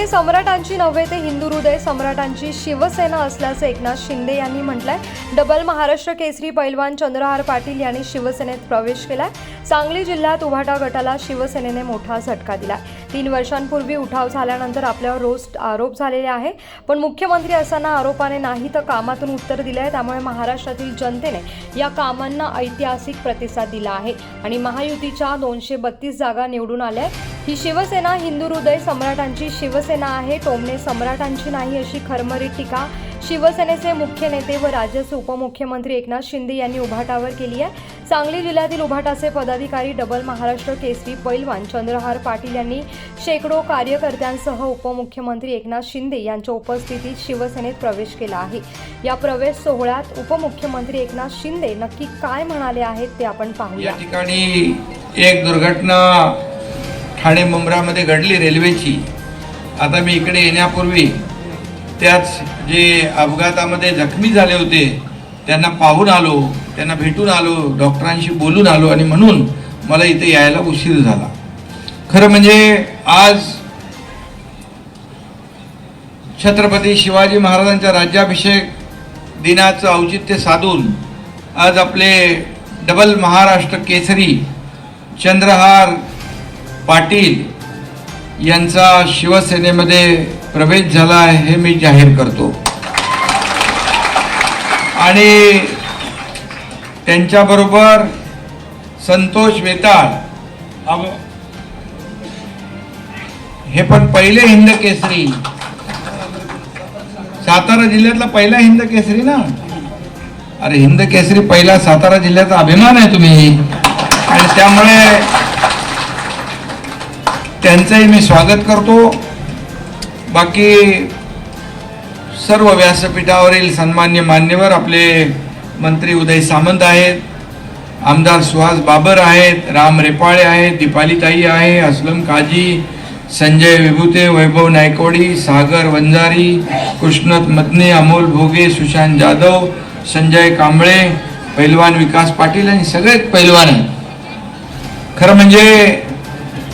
टोमणे सम्राटांची नव्हे ते हिंदू हृदय सम्राटांची शिवसेना असल्याचं एकनाथ शिंदे यांनी म्हटलंय. डबल महाराष्ट्र केसरी पैलवान चंद्रहार पाटील यांनी शिवसेनेत प्रवेश केलाय. सांगली जिल्ह्यात उभाटा गटाला शिवसेनेने मोठा झटका दिला तीन वर्षांपूर्वी उठाव झाल्यानंतर आपल्यावर रोज आरोप झालेले आहे. पण मुख्यमंत्री असताना आरोपाने नाही तर कामातून उत्तर दिले आहे त्यामुळे महाराष्ट्रातील जनतेने या कामांना ऐतिहासिक प्रतिसाद दिला आहे. आणि महायुतीच्या दोनशे बत्तीस जागा निवडून आल्या आहेत. ही शिवसेना हिंदू हृदय सम्राटांची शिवसेना आहे. टोमणे सम्राटांची नाही अशी खरमरीत टीका शिवसेनेचे मुख्य नेते व राज्याचे उपमुख्यमंत्री एकनाथ शिंदे यांनी उभाटावर केली आहे. सांगली जिल्ह्यातील उभाटाचे पदाधिकारी डबल महाराष्ट्र केसरी पैलवान चंद्रहार पाटील यांनी शेकडो कार्यकर्त्यांसह उपमुख्यमंत्री एकनाथ शिंदे यांच्या उपस्थितीत शिवसेनेत प्रवेश केला आहे. या प्रवेश सोहळ्यात उपमुख्यमंत्री एकनाथ शिंदे नक्की काय म्हणाले आहेत ते आपण पाहूया. या ठिकाणी एक दुर्घटना ठाणे मुंब्रामध्ये घडली रेल्वेची. आता मी इकडे येण्यापूर्वी त्याच जे अपघातामध्ये जखमी झाले होते त्यांना पाहून आलो त्यांना भेटून आलो डॉक्टरांशी बोलून आलो आणि म्हणून मला इथे यायला उशीर झाला. खरं म्हणजे आज छत्रपती शिवाजी महाराजांच्या राज्याभिषेक दिनाचं औचित्य साधून आज आपले डबल महाराष्ट्र केसरी चंद्रहार पाटील यांचा शिवसेनेमध्ये प्रवेश झाला आहे हे मी जाहीर करतो. आणि त्यांच्याबरोबर संतोष वेताळ हे पण पहिले हिंद केसरी. सातारा जिल्ह्यातला पहिला हिंद केसरी ना? अरे हिंद केसरी पहिला सातारा जिल्ह्याचा अभिमान आहे तुम्ही. आणि त्यामुळे त्यांचंही मी स्वागत करतो. बाकी सर्व व्यासपीठावरील सन्मान्य मान्यवर आपले मंत्री उदय सामंत आहेत आमदार सुहास बाबर आहेत राम रेपाळे आहेत दीपालीताई आहे असलम काजी संजय विभूते वैभव नायकवडी सागर वंजारी कृष्णत मदने अमोल भोगे सुशांत जाधव संजय कांबळे पैलवान विकास पाटील आणि सगळेच पैलवान आहेत. खरं म्हणजे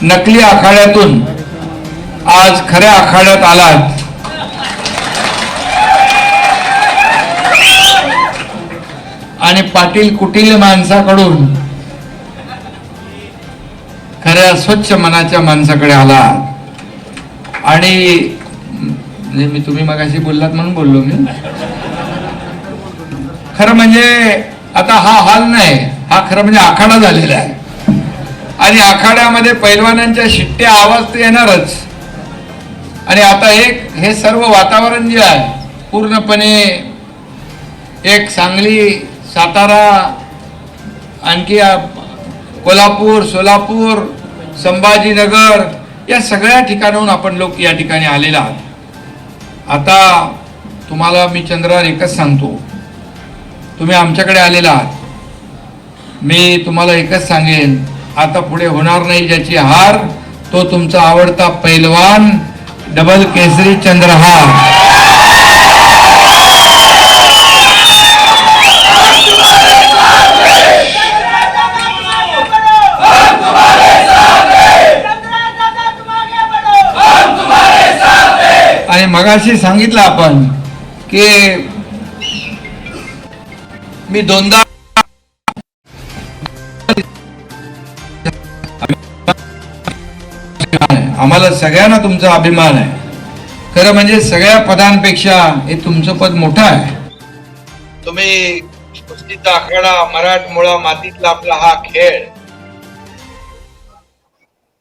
नकली आखाड्यातून आज खऱ्या आखाड्यात आलात. आणि पाटील कुटील माणसाकडून खऱ्या स्वच्छ मनाच्या माणसाकडे आला आणि म्हणजे मी तुम्ही मगाशी बोललात म्हणून बोललो मी. खरं म्हणजे आता हा हाल नाही हा खरं म्हणजे आखाडा झालेला आहे. आणि आखाड्यामध्ये पैलवानांच्या शिट्ट्या आवाज तर येणारच. आणि आता एक हे सर्व वातावरण जे आहे पूर्णपणे एक सांगली सातारा आणखी कोल्हापूर सोलापूर संभाजीनगर या सगळ्या ठिकाणाहून आपण लोक या ठिकाणी आलेला आहात. आता तुम्हाला मी चंद्रार एकच सांगतो. तुम्ही आमच्याकडे आलेला आहात. मी तुम्हाला एकच सांगेन आता पुढे होणार नाही ज्याची हार तो तुमचा आवडता पैलवान डबल केसरी चंद्रहार आणि मगाशी सांगितलं आपण की मी दोनदा आम्हाला सगळ्यांना तुमचा अभिमान आहे. खरं म्हणजे सगळ्या पदांपेक्षा हे तुमचं पद मोठं आहे. तुम्ही कुस्तीचा आखाडा मराठमोळा मातीतला आपला हा खेळ.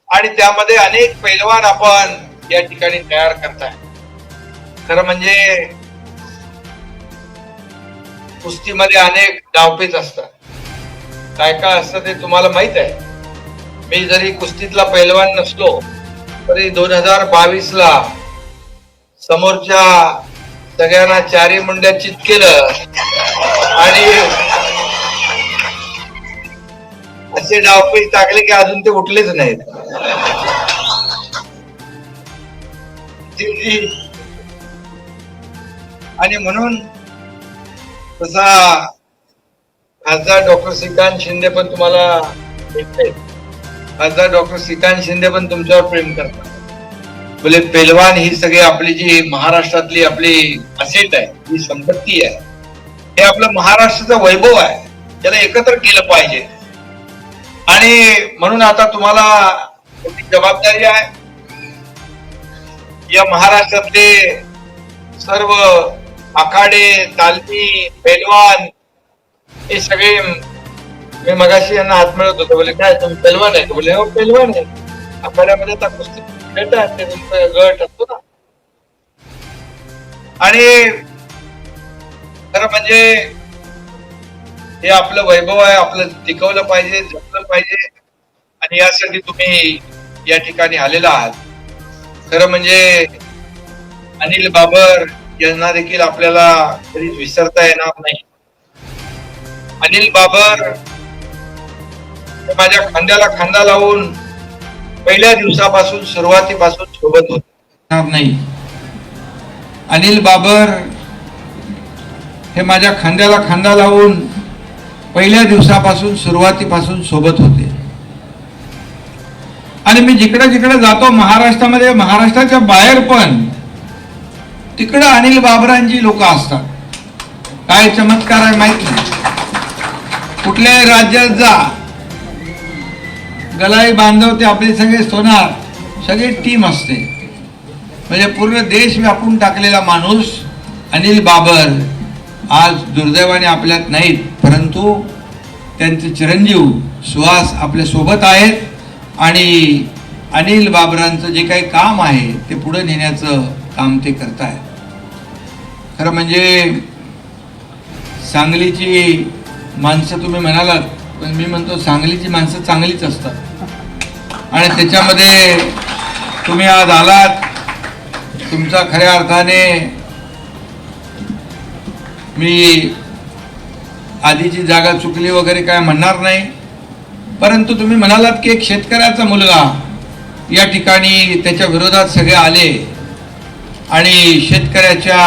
आणि त्यामध्ये अनेक पैलवान आपण या ठिकाणी तयार करताय. खरं म्हणजे कुस्तीमध्ये अनेक डावपेच असतात. काय काय असतं ते तुम्हाला माहीत आहे. मी जरी कुस्तीतला पैलवान नसलो तरी दोन हजार बावीस ला समोरच्या सगळ्यांना चारी मुंड्या चित केलं आणि असे डावपेच टाकले की अजून ते उठलेच नाहीत. आणि म्हणून तसा खासदार डॉक्टर श्रीकांत शिंदे पण तुम्हाला भेटले. खासदार डॉक्टर श्रीकांत शिंदे पण तुमच्यावर प्रेम करतात. बोले पेलवान ही सगळी आपली जी महाराष्ट्रातली आपली असेट आहे ही संपत्ती आहे हे आपलं महाराष्ट्राचं वैभव आहे त्याला एकत्र केलं पाहिजे. आणि म्हणून आता तुम्हाला जबाबदारी आहे. या महाराष्ट्रातले सर्व आखाडे तालमी पेलवान हे सगळे मी मगाशी यांना हात मिळत होतो बोले काय तुम्ही पेलवान आहे? बोले हो पेलवान आहे. आखाड्यामध्ये आता कुस्ती खेळतात ते तुमचा गट असतो ना. आणि खरं म्हणजे हे आपलं वैभव आहे आपलं टिकवलं पाहिजे जपलं पाहिजे आणि यासाठी तुम्ही या ठिकाणी आलेला आहात. खरं म्हणजे अनिल बाबर यांना देखील आपल्याला कधीच विसरता येणार नाही. अनिल बाबर हे माझ्या खांद्याला खांदा लावून पहिल्या दिवसापासून सुरुवातीपासून सोबत होते. नाही. अनिल बाबर हे माझ्या खांद्याला खांदा लावून पहिल्या दिवसापासून सुरुवातीपासून सोबत होते. आणि मी जिकडे जिकडे जातो महाराष्ट्रामध्ये महाराष्ट्राच्या बाहेर पण तिकडं अनिल बाबरांची लोक असतात. काय चमत्कार आहे माहीत नाही. कुठल्याही राज्यात जा. गलाई बांधव ते आपले सगळे सोनार सगळी टीम असते. म्हणजे पूर्ण देश व्यापून टाकलेला माणूस अनिल बाबर आज दुर्दैवाने आपल्यात नाहीत परंतु त्यांचे चिरंजीव सुहास आपल्यासोबत आहेत आणि अनिल बाबरांचं जे काही काम आहे ते पुढे नेण्याचं काम ते करतायत. खरं म्हणजे सांगलीची माणसं तुम्ही म्हणालात पण मी म्हणतो सांगलीची माणसं चांगलीच असतात. आणि त्याच्यामध्ये तुम्ही आज आलात तुमचा खऱ्या अर्थाने मी आधीची जागा चुकली वगैरे काय म्हणणार नाही परंतु तुम्ही म्हणालात की एक शेतकऱ्याचा मुलगा या ठिकाणी त्याच्या विरोधात सगळे आले आणि शेतकऱ्याच्या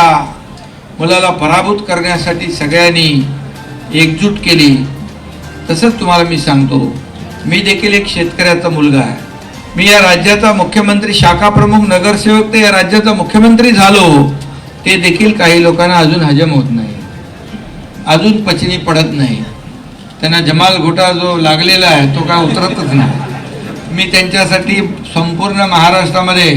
मुलाला पराभूत करण्यासाठी सगळ्यांनी एकजूट केली. तसंच तुम्हाला मी सांगतो मी देखील एक शेतकऱ्याचा मुलगा आहे. मी या राज्याचा मुख्यमंत्री शाखा प्रमुख नगरसेवक ते या राज्याचा मुख्यमंत्री झालो ते देखील काही लोकांना अजून हजम होत नाही. अजून पचनी पडत नाही. त्यांना जमाल घोटा जो लागलेला आहे तो काय उतरतच नाही. मी त्यांच्यासाठी संपूर्ण महाराष्ट्रामध्ये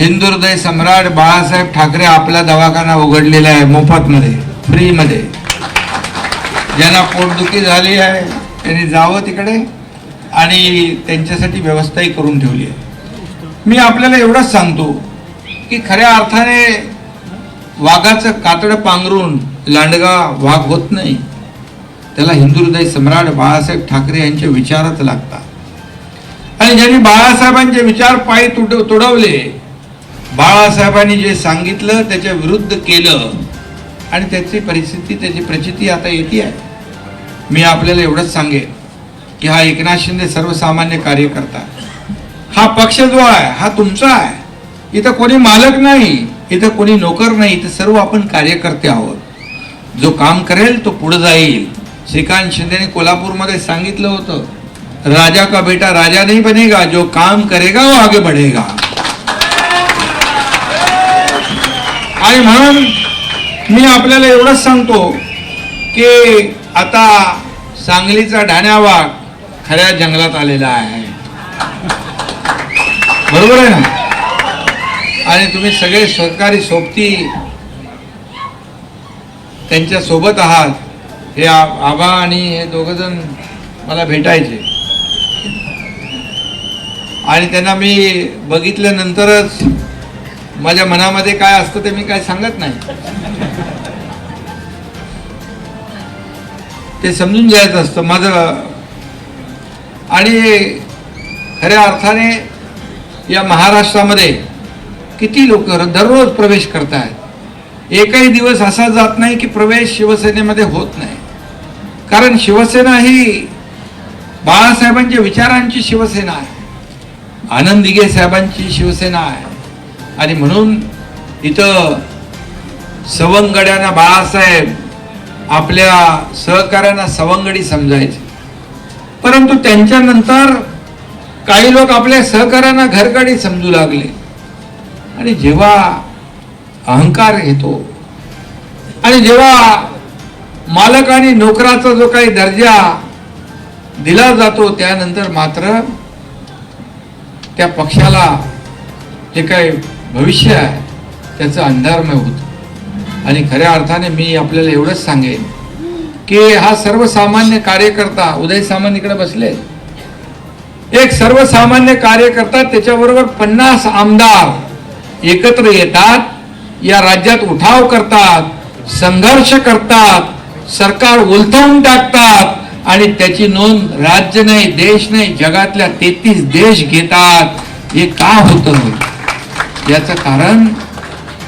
हिंदुर्दय सम्राट बाळासाहेब ठाकरे आपला दवाखाना उघडलेला आहे मोफतमध्ये फ्रीमध्ये. ज्यांना पोटदुखी झाली आहे त्यांनी जावं तिकडे आणि त्यांच्यासाठी व्यवस्थाही करून ठेवली आहे. मी आपल्याला एवढंच सांगतो की खऱ्या अर्थाने वाघाचं कातडं पांघरून लांडगा वाघ होत नाही. त्याला हिंदू हृदय सम्राट बाळासाहेब ठाकरे यांचे विचारच लागतात. आणि ज्यांनी बाळासाहेबांचे विचार पायी तुड तुडवले बाळासाहेबांनी जे सांगितलं त्याच्या विरुद्ध केलं आणि त्याची परिस्थिती त्याची प्रचिती आता येते आहे. मी आपल्याला एवढंच सांगेन की हा एकनाथ शिंदे सर्वसामान्य कार्यकर्ता हा पक्ष जो आहे हा तुमचा आहे. इथं कोणी मालक नाही इथं कोणी नोकर नाही इथं सर्व आपण कार्यकर्ते आहोत. जो काम करेल तो पुढे जाईल. श्रीकांत शिंदेने कोल्हापूरमध्ये सांगितलं होतं राजा का बेटा राजा नहीं बनेगा जो काम करेगा वो आगे बढ़ेगा. आणि म्हणून मी आपल्याला एवढंच सांगतो की आता सांगलीचा वाघ खऱ्या जंगलात आलेला आहे. बरोबर आहे ना? आणि तुम्ही सगळे सहकारी सोबती त्यांच्यासोबत आहात. हे आबा आणि हे दोघ जण मला भेटायचे. आणि त्यांना मी बघितल्यानंतरच माझ्या मनामध्ये काय असतं ते मी काय सांगत नाही. ते समजून घ्यायचं असतं माझं. आणि खऱ्या अर्थाने या महाराष्ट्रामध्ये किती लोक दररोज प्रवेश करतायत. एकही दिवस असा जात नाही की प्रवेश शिवसेनेमध्ये होत नाही. कारण शिवसेना ही बाळासाहेबांच्या विचारांची शिवसेना आहे. आनंद दिघे साहेबांची शिवसेना आहे. आणि म्हणून इथं सवंगड्यांना बाळासाहेब आपल्या सहकाऱ्यांना सवंगडी समजायचे. परंतु त्यांच्यानंतर काही लोक आपल्या सहकाऱ्यांना घरकडी समजू लागले. आणि जेव्हा अहंकार येतो आणि जेव्हा मालक आणि नोकराचा जो काही दर्जा दिला जातो त्यानंतर मात्र त्या पक्षाला जे काही भविष्य आहे त्याचं अंधारमय होतं. आणि खऱ्या अर्थाने मी आपल्याला एवढंच सांगेन की हा सर्वसामान्य कार्यकर्ता उदय सामंत इकडे बसले. एक सर्वसामान्य कार्यकर्ता त्याच्याबरोबर पन्नास आमदार एकत्र येतात या राज्यात उठाव करतात संघर्ष करतात सरकार उलथवून टाकतात आणि त्याची नोंद राज्य नाही देश नाही जगातल्या तेहतीस देश घेतात. हे का होतं? याचं कारण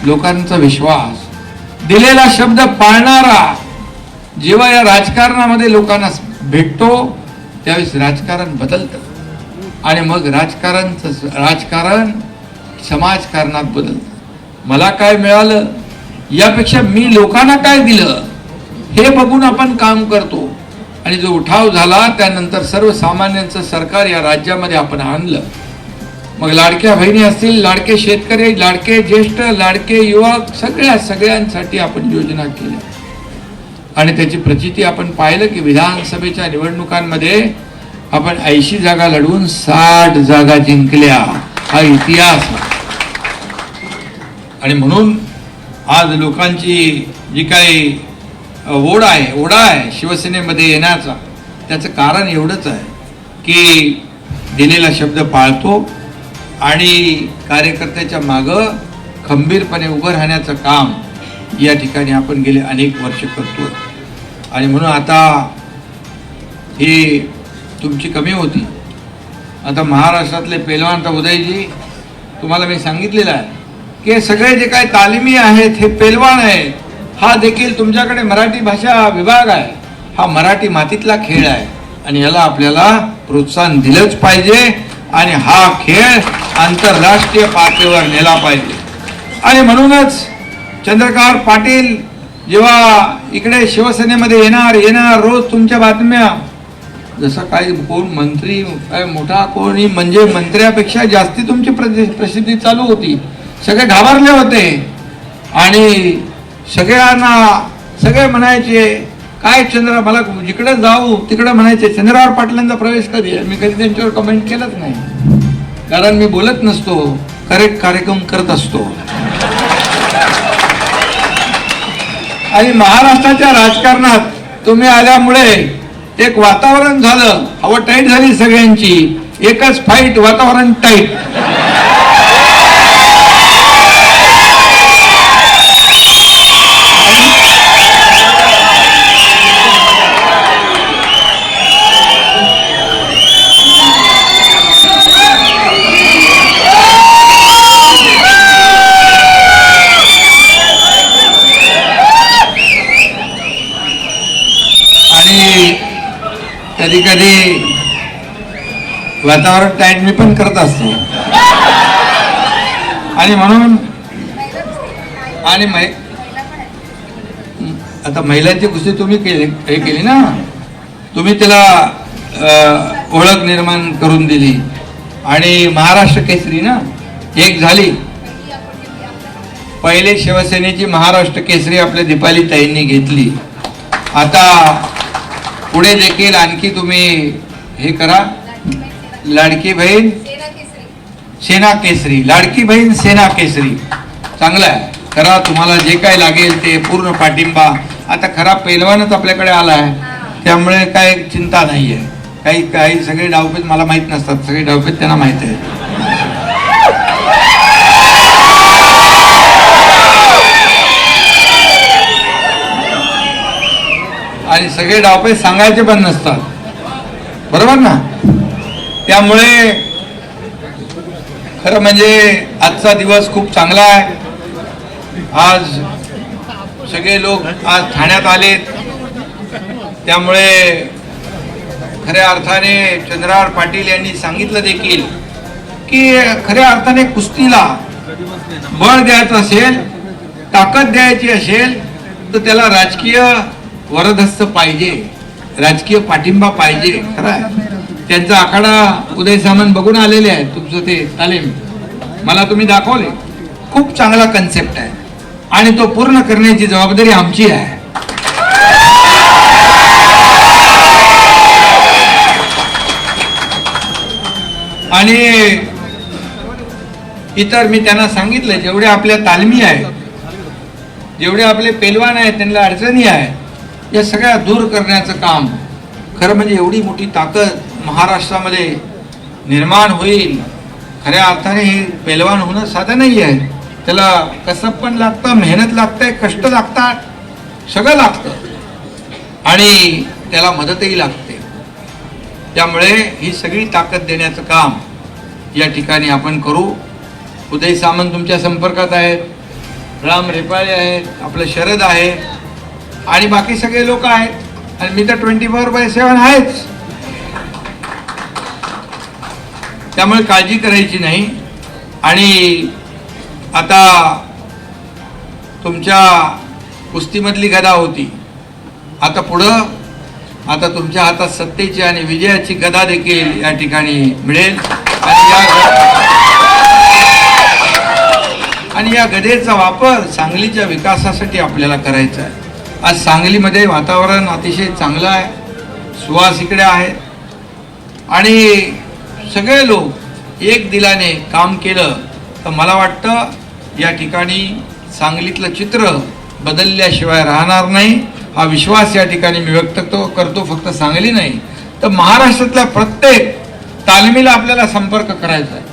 लोकांचा विश्वास. दिलेला शब्द पाळणारा जेव्हा या राजकारणामध्ये लोकांना भेटतो त्यावेळेस राजकारण बदलतं. आणि मग राजकारणचं राजकारण समाजकारणात बदलतं. मला काय मिळालं यापेक्षा मी लोकांना काय दिलं हे बघून आपण काम करतो. आणि जो उठाव झाला त्यानंतर सर्वसामान्यांचं सरकार या राज्यामध्ये आपण आणलं. मग लाडक्या बहिणी असतील लाडके शेतकरी लाडके ज्येष्ठ लाडके युवक सगळ्या सगळ्यांसाठी आपण योजना केल्या. आणि त्याची प्रचिती आपण पाहिलं की विधानसभेच्या निवडणुकांमध्ये आपण ऐंशी जागा लढवून साठ जागा जिंकल्या. हा इतिहास. आणि म्हणून आज लोकांची जी काही ओढा ओढ आहे ओढा आहे शिवसेनेमध्ये येण्याचा त्याचं कारण एवढंच आहे की दिलेला शब्द पाळतो. आणि कार्यकर्त्याच्या मागं खंबीरपणे उभं राहण्याचं काम या ठिकाणी आपण गेले अनेक वर्ष करतो आणि म्हणून आता ही तुमची कमी होती. आता महाराष्ट्रातले पेलवान तर उदयजी तुम्हाला मी सांगितलेलं आहे की सगळे जे काही तालिमी आहेत हे पेलवान आहेत हा देखील तुमच्याकडे मराठी भाषा विभाग आहे. हा मराठी मातीतला खेळ आहे. आणि याला आपल्याला प्रोत्साहन दिलंच पाहिजे. आणि हा खेळ आंतरराष्ट्रीय पातळीवर नेला पाहिजे. आणि म्हणूनच चंद्रकांत पाटील जेव्हा इकडे शिवसेनेमध्ये येणार येणार रोज तुमच्या बातम्या. जसं काही कोण मंत्री काय मोठा कोणी म्हणजे मंत्र्यापेक्षा जास्ती तुमची प्रसिद्धी चालू होती. सगळे घाबरले होते. आणि सगळ्यांना सगळे म्हणायचे काय चंद्र मला जिकडे जाऊ तिकडे म्हणायचे चंद्रावर पाटलांचा प्रवेश कधी मी कधी त्यांच्यावर कमेंट केलंच नाही. कारण मी बोलत नसतो करेक्ट कार्यक्रम करत असतो. आणि महाराष्ट्राच्या राजकारणात तुम्ही आल्यामुळे एक वातावरण झालं. हवा टाईट झाली सगळ्यांची. एकच फाईट वातावरण टाईट कधी कधी वातावरण टाईट मी पण करत असतो. आणि म्हणून आणि मै आता महिलांची कुस्ती तुम्ही केली हे केली ना? तुम्ही त्याला ओळख निर्माण करून दिली. आणि महाराष्ट्र केसरी ना? एक झाली. पहिले शिवसेनेची महाराष्ट्र केसरी आपल्या दीपाली ताईंनी घेतली. आता पुढे देखील आणखी तुम्ही हे करा. लाडकी बहीण सेना केसरी. लाडकी बहीण सेना केसरी. चांगलं आहे. करा तुम्हाला जे काय लागेल ते पूर्ण पाठिंबा. आता खरा पैलवानच आपल्याकडे आला आहे. त्यामुळे काय चिंता नाही आहे काही काही सगळे डावपेच मला माहीत नसतात. सगळे डावपेच त्यांना माहीत आहे. आणि सगळे डावपे सांगायचे पण नसतात. बरोबर ना? त्यामुळे खरं म्हणजे आजचा दिवस खूप चांगला आहे. आज सगळे लोक आज ठाण्यात आलेत. त्यामुळे खऱ्या अर्थाने चंद्रार पाटील यांनी सांगितलं देखील की खऱ्या अर्थाने कुस्तीला बळ द्यायचं असेल ताकद द्यायची असेल तर त्याला राजकीय वरदस्त पाहिजे राजकीय पाठिंबा पाहिजे. खरं आहे त्यांचा आखाडा उदय सामंत बघून आलेले आहे तुमचं ते तालीम. मला तुम्ही दाखवले. खूप चांगला कन्सेप्ट आहे. आणि तो पूर्ण करण्याची जबाबदारी आमची आहे. आणि इतर मी त्यांना सांगितलं जेवढे आपल्या तालमी आहेत जेवढे आपले पेलवान आहेत त्यांना अडचणी आहे या सगळ्या दूर करण्याचं काम खरं म्हणजे एवढी मोठी ताकद महाराष्ट्रामध्ये निर्माण होईल. खऱ्या अर्थाने हे पैलवान होणं साधं नाही आहे त्याला कसं पण लागतं मेहनत लागते कष्ट लागतात सगळं लागतं. आणि त्याला मदतही लागते. त्यामुळे ही सगळी ताकद देण्याचं काम या ठिकाणी आपण करू. उदय सामंत तुमच्या संपर्कात आहेत. राम रेपाळे आहेत. आपलं शरद आहे. आणि बाकी सगळे लोक आहेत. आणि मी तर ट्वेंटी फोर बाय सेवन आहेच. त्यामुळे काळजी करायची नाही. आणि आता तुमच्या कुस्तीमधली गदा होती. आता पुढं आता तुमच्या हातात सत्तेची आणि विजयाची गदा देखील या ठिकाणी मिळेल. आणि या आणि या गदेचा वापर सांगलीच्या विकासासाठी आपल्याला करायचा आहे. आज सांगलीमध्ये वातावरण अतिशय चांगलं आहे. सुवास इकडे आहे. आणि सगळे लोक एक दिलाने काम केलं तर मला वाटतं या ठिकाणी सांगलीतलं चित्र बदलल्याशिवाय राहणार नाही. हा विश्वास या ठिकाणी मी व्यक्त करतो फक्त सांगली नाही. तर महाराष्ट्रातल्या प्रत्येक तालमीला आपल्याला संपर्क करायचा आहे.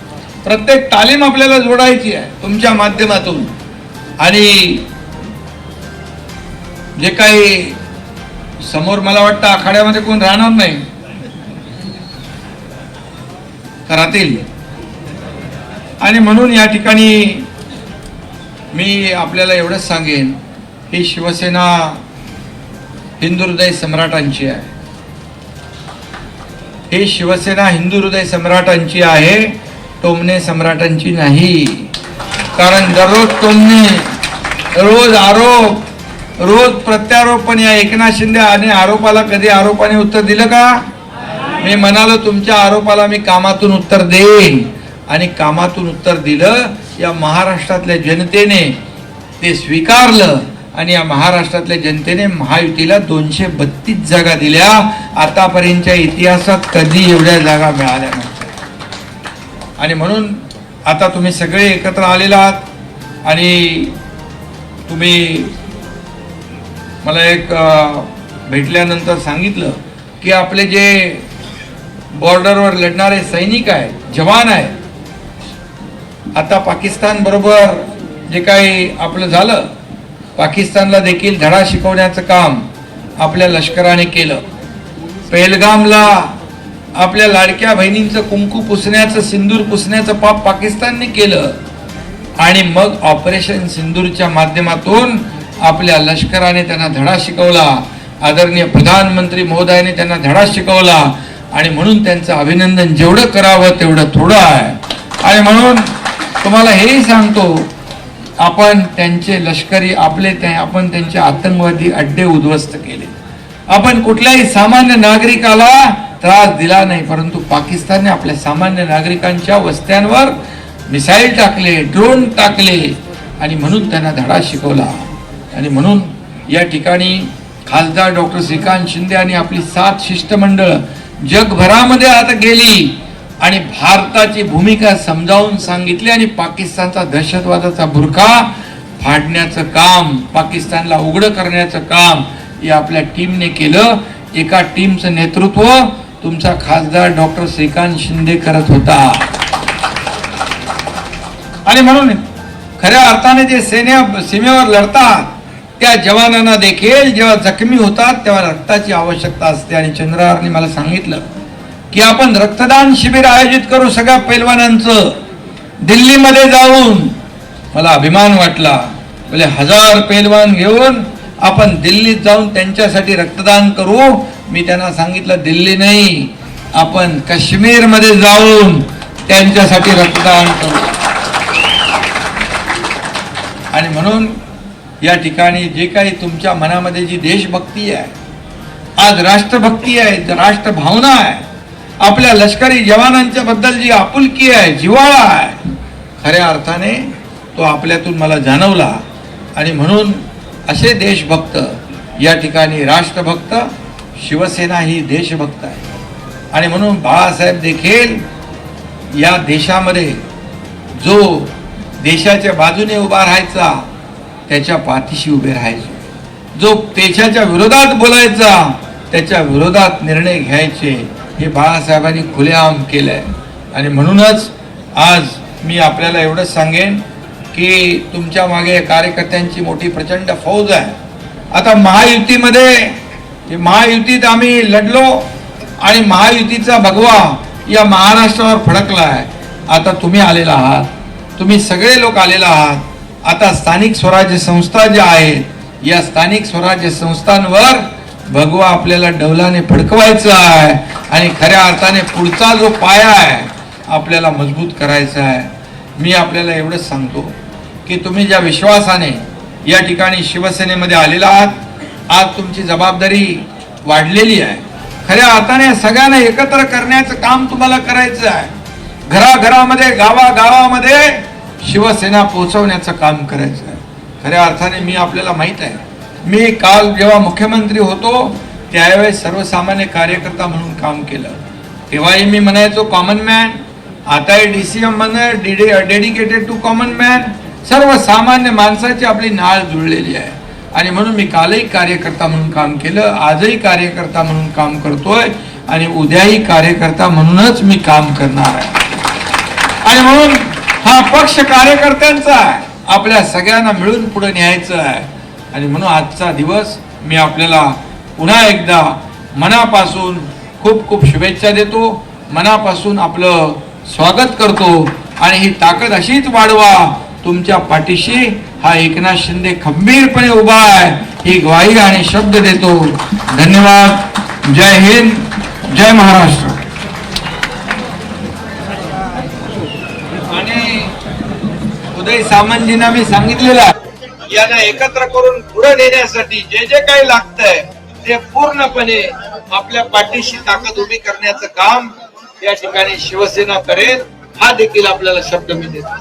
प्रत्येक तालीम आपल्याला जोडायची आहे तुमच्या माध्यमातून. आणि जे काही समोर मला वाटतं आखाड्यामध्ये कोण राहणार नाही. राहतील. आणि म्हणून या ठिकाणी मी आपल्याला एवढंच सांगेन ही शिवसेना हिंदू हृदय सम्राटांची आहे. ही शिवसेना हिंदू हृदय सम्राटांची आहे टोमणे सम्राटांची नाही. कारण दररोज टोमणे रोज आरोप रोज प्रत्यारोपण या एकनाथ शिंदे आणि आरोपाला कधी आरोपाने उत्तर दिलं का? मी म्हणालो तुमच्या आरोपाला मी कामातून उत्तर देईन. आणि कामातून उत्तर दिलं या महाराष्ट्रातल्या जनतेने ते स्वीकारलं आणि या महाराष्ट्रातल्या जनतेने महायुतीला दोनशे बत्तीस जागा दिल्या. आतापर्यंतच्या इतिहासात कधी एवढ्या जागा मिळाल्या नव्हत्या आणि म्हणून आता तुम्ही सगळे एकत्र आलेला आहात आणि तुम्ही मला एक भेटल्यानंतर सांगितलं की आपले जे बॉर्डरवर लढणारे सैनिक आहेत जवान आहेत आता पाकिस्तान बरोबर जे काही आपलं झालं पाकिस्तानला देखील धडा शिकवण्याचं काम आपल्या लष्कराने केलं. पेलगामला आपल्या लाडक्या बहिणींचं कुंकू पुसण्याचं सिंदूर पुसण्याचं पाप पाकिस्तानने केलं आणि मग ऑपरेशन सिंदूरच्या माध्यमातून आपल्या लष्कराने त्यांना धडा शिकवला. आदरणीय प्रधानमंत्री महोदयाने त्यांना धडा शिकवला. आणि म्हणून त्यांचं अभिनंदन जेवढं करावं तेवढं थोडं आहे. आणि म्हणून तुम्हाला हेही सांगतो आपण त्यांचे लष्करी आपले ते आपण त्यांचे आतंकवादी अड्डे उद्ध्वस्त केले. आपण कुठल्याही सामान्य नागरिकाला त्रास दिला नाही परंतु पाकिस्तानने आपल्या सामान्य नागरिकांच्या वस्त्यांवर मिसाईल टाकले ड्रोन टाकले. आणि म्हणून त्यांना धडा शिकवला. आणि म्हणून या ठिकाणी खासदार डॉक्टर श्रीकांत शिंदे आणि आपली सात शिष्टमंडळ जगभरामध्ये आता गेली आणि भारताची भूमिका समजावून सांगितली आणि पाकिस्तानचा दहशतवादाचा बुरखा फाडण्याचं काम पाकिस्तानला उघडं करण्याचं काम या आपल्या टीमने केलं. एका टीमचं नेतृत्व तुमचा खासदार डॉक्टर श्रीकांत शिंदे करत होता. आणि म्हणून खऱ्या अर्थाने जे सेने सीमेवर लढतात त्या जवानांना देखील जेव्हा जखमी होतात तेव्हा रक्ताची आवश्यकता असते. आणि चंद्रहारने मला सांगितलं की आपण रक्तदान शिबिर आयोजित करू सगळ्या पैलवानांचं. दिल्लीमध्ये जाऊन मला अभिमान वाटला. म्हणजे हजार पैलवान घेऊन आपण दिल्लीत जाऊन त्यांच्यासाठी रक्तदान करू. मी त्यांना सांगितलं दिल्ली नाही आपण काश्मीरमध्ये जाऊन त्यांच्यासाठी रक्तदान करू. आणि म्हणून या ठिकाणी जे काही तुमच्या मनामध्ये जी देशभक्ती आहे आज राष्ट्रभक्ती आहे राष्ट्रभावना आहे आपल्या लष्करी जवानांच्या बद्दल जी आपुलकी आहे जिव्हाळा आहे खऱ्या अर्थाने तो आपल्यातून मला जाणवला. आणि म्हणून असे देशभक्त या ठिकाणी राष्ट्रभक्त शिवसेना ही देशभक्त आहे. आणि म्हणून बाळासाहेब देखील या देशामध्ये जो देशाच्या बाजूने उभा राहायचा त्याच्या पाठीशी उभे राहायचे. जो देशाच्या विरोधात बोलायचा त्याच्या विरोधात निर्णय घ्यायचे हे बाळासाहेबांनी खुलेआम केलंय. आणि म्हणूनच आज मी आपल्याला एवढंच सांगेन की तुमच्या मागे कार्यकर्त्यांची मोठी प्रचंड फौज आहे. आता महायुतीमध्ये महायुतीत आम्ही लढलो आणि महायुतीचा भगवा या महाराष्ट्रावर फडकला आहे आता तुम्ही आलेला आहात. तुम्ही सगळे लोक आलेला आहात. आता स्थानिक स्वराज्य संस्था ज्या आहेत या स्थानिक स्वराज्य संस्थांवर भगवा आपल्याला डौलाने फडकवायचा आहे आणि खऱ्या अर्थाने पुढचा जो पाया आहे आपल्याला मजबूत करायचा आहे. मी आपल्याला एवढंच सांगतो की तुम्ही ज्या विश्वासाने या ठिकाणी शिवसेनेमध्ये आलेला आहात आज तुमची जबाबदारी वाढलेली आहे. खऱ्या अर्थाने सगळ्यांना एकत्र करण्याचं काम तुम्हाला करायचं आहे. घराघरामध्ये गावागावामध्ये शिवसेना पोहोचवण्याचं काम करायचं आहे खऱ्या अर्थाने मी आपल्याला माहीत आहे. मी काल जेव्हा मुख्यमंत्री होतो त्यावेळेस सर्वसामान्य कार्यकर्ता म्हणून काम केलं. तेव्हाही मी म्हणायचो कॉमन मॅन आता D C M dedicated to common man सर्वसामान्य माणसाची आपली नाळ जुळलेली आहे. आणि म्हणून मी कालही कार्यकर्ता म्हणून काम केलं आजही कार्यकर्ता म्हणून काम करतोय आणि उद्याही कार्यकर्ता म्हणूनच मी काम करणार आहे. आणि म्हणून हा पक्ष कार्यकर्त्यांचा आहे. आपल्या सगळ्यांना मिळून पुढे न्यायचं आहे. आणि म्हणून आजचा दिवस मी आपल्याला पुन्हा एकदा मनापासून खूप खूप शुभेच्छा देतो. मनापासून आपलं स्वागत करतो. आणि ही ताकद अशीच वाढवा तुमच्या पाठीशी हा एकनाथ शिंदे खंबीरपणे उभा आहे. ही ग्वाही आणि शब्द देतो. धन्यवाद. जय हिंद. जय महाराष्ट्र आणि उदय सामंतजींना मी सांगितलेलं आहे. यांना एकत्र करून पुढे नेण्यासाठी जे जे काही लागतंय ते पूर्णपणे आपल्या पाठीशी ताकद उभी करण्याचं काम या ठिकाणी शिवसेना करेल हा देखील आपल्याला शब्द मी देतो